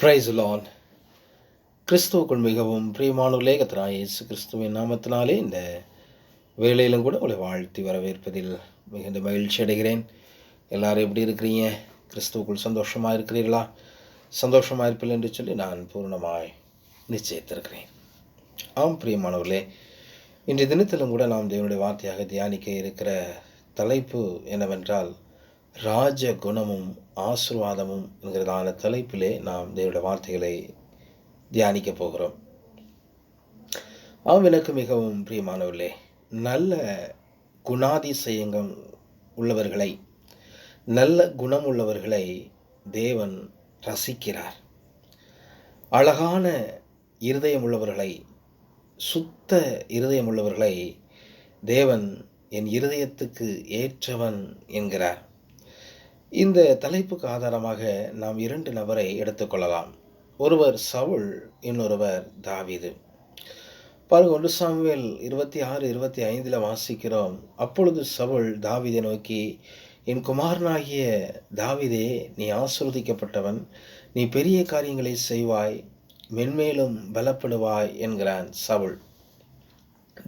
Price லான் கிறிஸ்துவுக்குள் மிகவும் பிரியமானவர்களே கத்தராய் இயேசு கிறிஸ்துவின் நாமத்தினாலே இந்த வேலையிலும் கூட உங்களை வாழ்த்தி வரவேற்பதில் மிகுந்த மகிழ்ச்சி அடைகிறேன். எல்லாரும் எப்படி இருக்கிறீங்க? கிறிஸ்துவுக்குள் சந்தோஷமாக இருக்கிறீர்களா? சந்தோஷமாக இருப்பீர்கள் என்று சொல்லி நான் பூர்ணமாய் நிச்சயித்திருக்கிறேன். ஆம் பிரியமானவர்களே இன்றைய தினத்திலும் கூட நாம் தேவனுடைய வார்த்தையாக தியானிக்க இருக்கிற தலைப்பு என்னவென்றால் ராஜ குணமும் ஆசிர்வாதமும் என்கிறதான தலைப்பிலே நாம் தேவனுடைய வார்த்தைகளை தியானிக்க போகிறோம். ஆம் எனக்கு மிகவும் பிரியமானவர்களே நல்ல குணாதிசயங்கள் உள்ளவர்களை நல்ல குணம் உள்ளவர்களை தேவன் ரசிக்கிறார். அழகான இருதயம் உள்ளவர்களை சுத்த இருதயம் உள்ளவர்களை தேவன் என் இருதயத்துக்கு ஏற்றவன் என்கிறார். இந்த தலைப்புக்கு ஆதாரமாக நாம் இரண்டு நபரை எடுத்துக்கொள்ளலாம் ஒருவர் சவுல் இன்னொருவர் தாவிது. பாருங்க ஒன்று சாமுவேல் இருபத்தி ஆறு இருபத்தி ஐந்தில் வாசிக்கிறோம். அப்பொழுது சவுல் தாவிதை நோக்கி என் குமாரனாகிய தாவிதே நீ ஆசிர்வதிக்கப்பட்டவன். நீ பெரிய காரியங்களை செய்வாய் மென்மேலும் பலப்படுவாய் என்கிறான் சவுல்.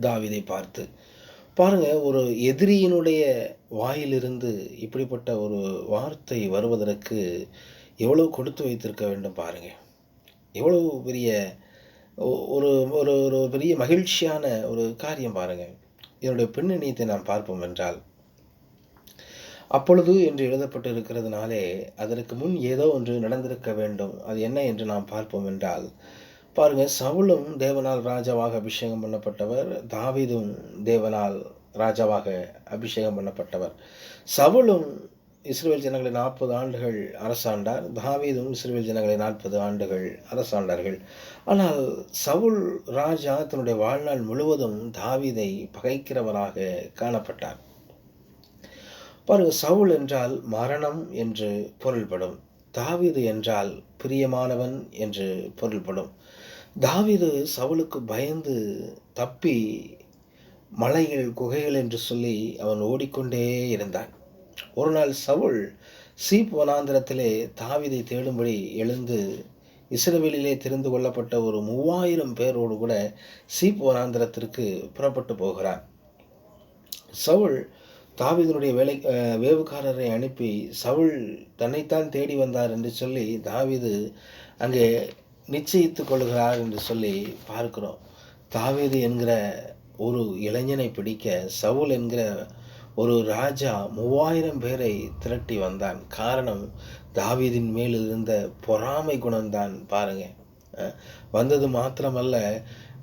தாவிதை பார்த்து பாருங்கள் ஒரு எதிரியினுடைய வாயிலிருந்து இப்படிப்பட்ட ஒரு வார்த்தை வருவதற்கு எவ்வளோ கொடுத்து வைத்திருக்க வேண்டும் பாருங்கள் எவ்வளவு பெரிய ஒ- ஒரு ஒரு ஒரு பெரிய மகிழ்ச்சியான ஒரு காரியம் பாருங்க. இதனுடைய பின்னணியத்தை நாம் பார்ப்போம் என்றால் அப்பொழுது என்று எழுதப்பட்டு இருக்கிறதுனாலே அதற்கு முன் ஏதோ ஒன்று நடந்திருக்க வேண்டும். அது என்ன என்று நாம் பார்ப்போம் என்றால் பாருங்க சவுலும் தேவனால் ராஜாவாக அபிஷேகம் பண்ணப்பட்டவர் தாவிதும் தேவனால் ராஜாவாக அபிஷேகம் பண்ணப்பட்டவர். சவுலும் இஸ்ரேல் ஜனங்களை நாற்பது ஆண்டுகள் அரசாண்டார் தாவீதும் இஸ்ரேல் ஜனங்களை நாற்பது ஆண்டுகள் அரசாண்டார்கள். ஆனால் சவுல் ராஜா தன்னுடைய வாழ்நாள் முழுவதும் தாவீதை பகைக்கிறவராக காணப்பட்டார். பாருங்க சவுல் என்றால் மரணம் என்று பொருள்படும் தாவீது என்றால் பிரியமானவன் என்று பொருள்படும். தாவிது சவுலுக்கு பயந்து தப்பி மலைகள் குகைகள் என்று சொல்லி அவன் ஓடிக்கொண்டே இருந்தான். ஒரு நாள் சவுல் சீப் வனாந்திரத்திலே தாவிதை தேடும்படி எழுந்து இஸ்ரவேலிலே தெரிந்து கொள்ளப்பட்ட ஒரு மூவாயிரம் பேரோடு கூட சீப் வனாந்திரத்திற்கு புறப்பட்டு போகிறான். சவுல் தாவிதனுடைய வேலை வேவுக்காரரை அனுப்பி சவுல் தன்னைத்தான் தேடி வந்தார் என்று சொல்லி தாவிது அங்கே நிச்சயித்து கொள்கிறார் என்று சொல்லி பார்க்கிறோம். தாவீது என்கிற ஒரு இளைஞனை பிடிக்க சவுல் என்கிற ஒரு ராஜா மூவாயிரம் பேரை திரட்டி வந்தான். காரணம் தாவீதின் மேல் இருந்த பொறாமை குணம்தான் பாருங்க. வந்தது மாத்திரமல்ல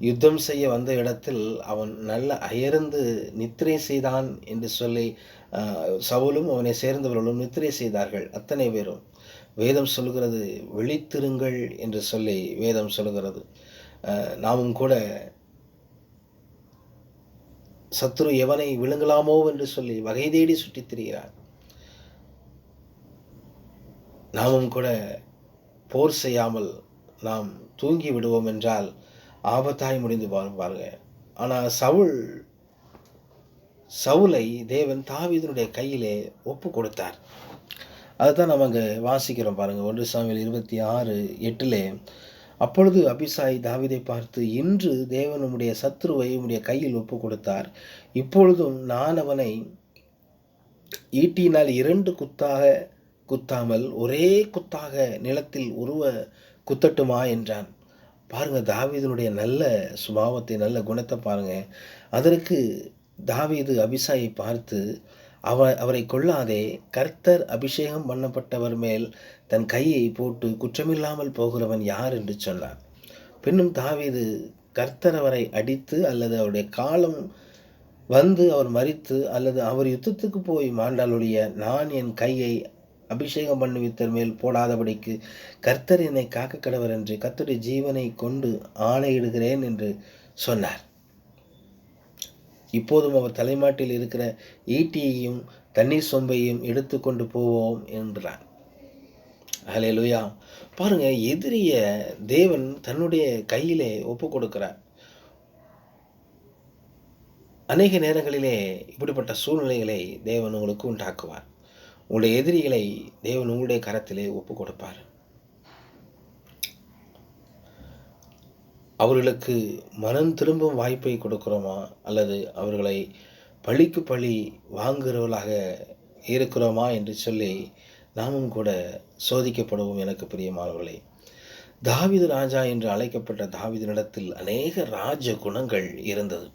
யுத்தம் செய்ய வந்த இடத்தில் அவன் நல்ல அயர்ந்து நித்திரை செய்தான் என்று சொல்லி சவுலும் அவனை சேர்ந்தவர்களும் நித்திரை செய்தார்கள் அத்தனை பேரும். வேதம் சொல்கிறது விழித்திருங்கள் என்று சொல்லி வேதம் சொல்கிறது நாமும் கூட சத்துரு எவனை விழுங்கலாமோ என்று சொல்லி வகை தேடி சுற்றித் திரிகிறார். நாமும் கூட போர் செய்யாமல் நாம் தூங்கி விடுவோம் என்றால் ஆபத்தாய் முடிந்து பாருங்க. ஆனால் சவுல் சவுலை தேவன் தாவீதனுடைய கையிலே ஒப்பு கொடுத்தார். அதுதான் நம்ம அங்கே வாசிக்கிறோம் பாருங்க. ஒன்று சாமியில் இருபத்தி ஆறு எட்டிலே அப்பொழுது அபிசாய் தாவீதை பார்த்து இன்று தேவன் உம்முடைய சத்ருவை உம்முடைய கையில் ஒப்பு கொடுத்தார். இப்பொழுதும் நான் அவனை ஈட்டினால் இரண்டு குத்தாக குத்தாமல் ஒரே குத்தாக நிலத்தில் உருவ குத்தட்டுமா? என்றான். பாருங்க தாவீதனுடைய நல்ல சுபாவத்தை நல்ல குணத்தை பாருங்க. அதற்கு தாவீது அபிசாயை பார்த்து அவ அவரை கொள்ளாதே கர்த்தர் அபிஷேகம் பண்ணப்பட்டவர் மேல் தன் கையை போட்டு குற்றமில்லாமல் போகிறவன் யார் என்று சொன்னார். பின்னும் தாவீது கர்த்தர் அவரை அடித்து அல்லது அவருடைய காலம் வந்து அவர் மறித்து அல்லது அவர் யுத்தத்துக்கு போய் மாண்டாலுடைய நான் என் கையை அபிஷேகம் பண்ணுவித்தர் மேல் போடாதபடிக்கு கர்த்தர் என்னை காக்க கடவர் என்று கர்த்தருடைய ஜீவனை கொண்டு ஆணையிடுகிறேன் என்று சொன்னார். இப்போதும் அவர் தலைமாட்டில் இருக்கிற ஈட்டியையும் தண்ணீர் சொம்பையும் எடுத்துக்கொண்டு போவோம் என்றார். ஹalleluya. பாருங்க எதிரிய தேவன் தன்னுடைய கையிலே ஒப்பு கொடுக்கிறார். அநேக நேரங்களிலே இப்படிப்பட்ட சூழ்நிலைகளை தேவன் உங்களுக்கு உண்டாக்குவார். உங்களுடைய எதிரிகளை தேவன் உங்களுடைய கரத்திலே ஒப்பு கொடுப்பார். அவர்களுக்கு மனம் திரும்பும் வாய்ப்பை கொடுக்குறோமா? அல்லது அவர்களை பழிக்கு பழி வாங்குகிறவர்களாக இருக்கிறோமா என்று சொல்லி நாமும் கூட சோதிக்கப்படுவோம் எனக்கு பிரியமானவர்களே. தாவிது ராஜா என்று அழைக்கப்பட்ட தாவிதனிடத்தில் அநேக ராஜ குணங்கள் இருந்தது.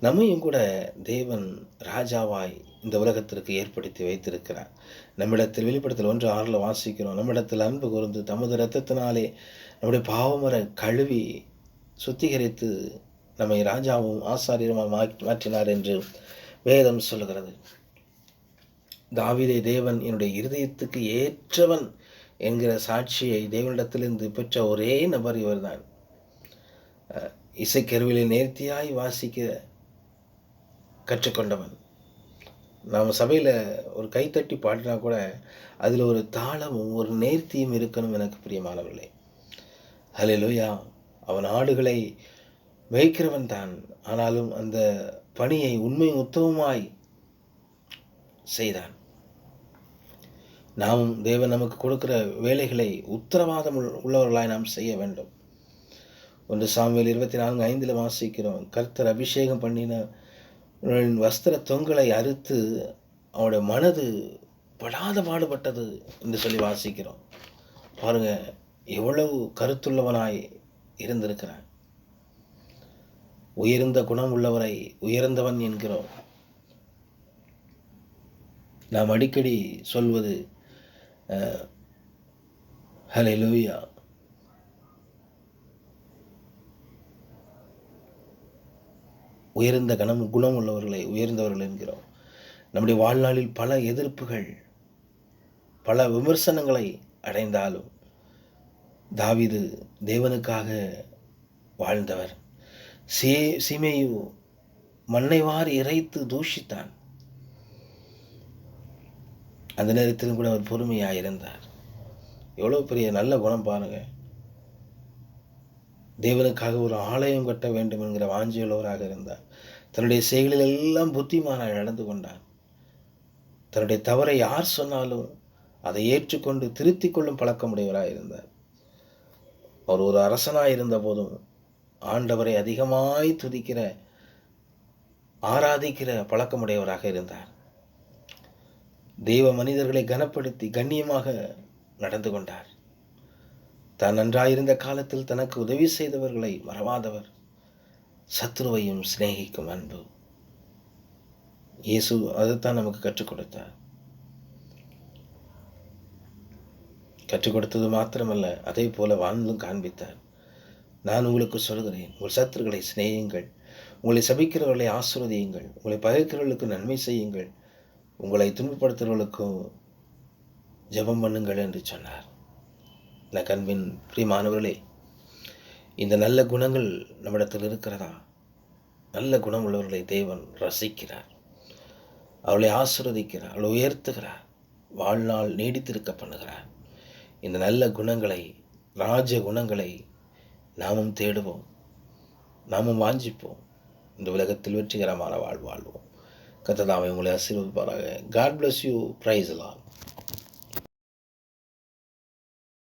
நம்மையும் கூட தேவன் ராஜாவாய் இந்த உலகத்திற்கு ஏற்படுத்தி வைத்திருக்கிறார். நம்மிடத்தில் வெளிப்படத்தில் ஒன்று ஆறில் வாசிக்கிறோம். நம்மிடத்தில் அன்பு கூர்ந்து தமது இரத்தத்தினாலே நம்முடைய பாவமர கழுவி சுத்திகரித்து நம்மை ராஜாவும் ஆசாரியருமாக மாற்றினார் என்று வேதம் சொல்லுகிறது. தாவிதை தேவன் என்னுடைய இருதயத்துக்கு ஏற்றவன் என்கிற சாட்சியை தேவனிடத்திலிருந்து பெற்ற ஒரே நபர் இவர்தான். இசைக்கருவிலை நேர்த்தியாய் வாசிக்க கற்றுக்கொண்டவன். நாம் சபையில் ஒரு கைத்தட்டி பாடினா கூட அதில் ஒரு தாளமும் ஒரு நேர்த்தியும் இருக்கணும் எனக்கு பிரியமானவில்லை பிரியமானவர்களே. லோயா அவன் ஆடுகளை மேய்க்கிறவன் தான். ஆனாலும் அந்த பணியை உண்மை உத்தவமாய் செய்தான். நாமும் தேவன் நமக்கு கொடுக்கிற வேலைகளை உத்தரவாதம் உள்ளவர்களாய் நாம் செய்ய வேண்டும். ஒன்று சாமியில் இருபத்தி நான்கு ஐந்தில் வாசிக்கிறோம் கர்த்தர் அபிஷேகம் பண்ணின வஸ்திர தொங்கலை அறுத்து அவனுடைய மனது படாத பாடுபட்டது என்று சொல்லி வாசிக்கிறோம். பாருங்க எவ்வளவு கருத்துள்ளவனாய் இருந்திருக்கிறான். உயர்ந்த குணம் உள்ளவரை உயர்ந்தவன் என்கிறோம் நாம் அடிக்கடி சொல்வது ஹலே லூயா உயர்ந்த கணம் குணம் உள்ளவர்களை உயர்ந்தவர்கள் என்கிறோம். நம்முடைய வாழ்நாளில் பல எதிர்ப்புகள் பல விமர்சனங்களை அடைந்தாலும் தாவிது தேவனுக்காக வாழ்ந்தவர். சே சீமையு மண்ணை வாரி இறைத்து தூஷித்தான். அந்த நேரத்திலும் கூட அவர் பொறுமையாக இருந்தார் எவ்வளோ பெரிய நல்ல குணம் பாருங்க. தேவனுக்காக ஒரு ஆலயம் கட்ட வேண்டும் என்கிற வாஞ்சியுள்ளவராக இருந்தார். தன்னுடைய செயலில் எல்லாம் புத்திமானாக நடந்து கொண்டார். தன்னுடைய தவறை யார் சொன்னாலும் அதை ஏற்றுக்கொண்டு திருத்திக் கொள்ளும் பழக்கமுடையவராக இருந்தார் அவர் ஒரு அரசனாக இருந்த போதும் ஆண்டவரை அதிகமாய் துதிக்கிற ஆராதிக்கிற பழக்கமுடையவராக இருந்தார். தெய்வ மனிதர்களை கனப்படுத்தி கண்ணியமாக நடந்து கொண்டார். தான் நன்றாயிருந்த காலத்தில் தனக்கு உதவி செய்தவர்களை மறவாதவர். சத்ருவையும் சிநேகிக்கும் அன்பு. இயேசு அதைத்தான் நமக்கு கற்றுக் கொடுத்தார். கற்றுக் கொடுத்தது மாத்திரமல்ல அதே போல வாழ்ந்தும் காண்பித்தார். நான் உங்களுக்கு சொல்கிறேன் உங்கள் சத்துருக்களை சிநேகியுங்கள் உங்களை சபிக்கிறவர்களை ஆசிர்வதியுங்கள் உங்களை பகைக்கிறவர்களுக்கு நன்மை செய்யுங்கள் உங்களை துன்பப்படுத்துகிறவர்களுக்கும் ஜபம் பண்ணுங்கள் என்று சொன்னார். இந்த கண்பின் பிரியமானவர்களே இந்த நல்ல குணங்கள் நம்மிடத்தில் இருக்கிறதா? நல்ல குணம் உள்ளவர்களை தேவன் ரசிக்கிறார். அவளை ஆசிர்வதிக்கிறார் அவளை உயர்த்துகிறார் வாழ்நாள் நீடித்திருக்க பண்ணுகிறார். இந்த நல்ல குணங்களை ராஜ குணங்களை நாமும் தேடுவோம். நாமும் வாஞ்சிப்போம். இந்த உலகத்தில் வெற்றிகரமான வாழ் வாழ்வோம். கத்ததாமை உங்களை ஆசீர்வதிப்பாராக. காட் பிளஸ் யூ பிரைஸ் எல்லாம்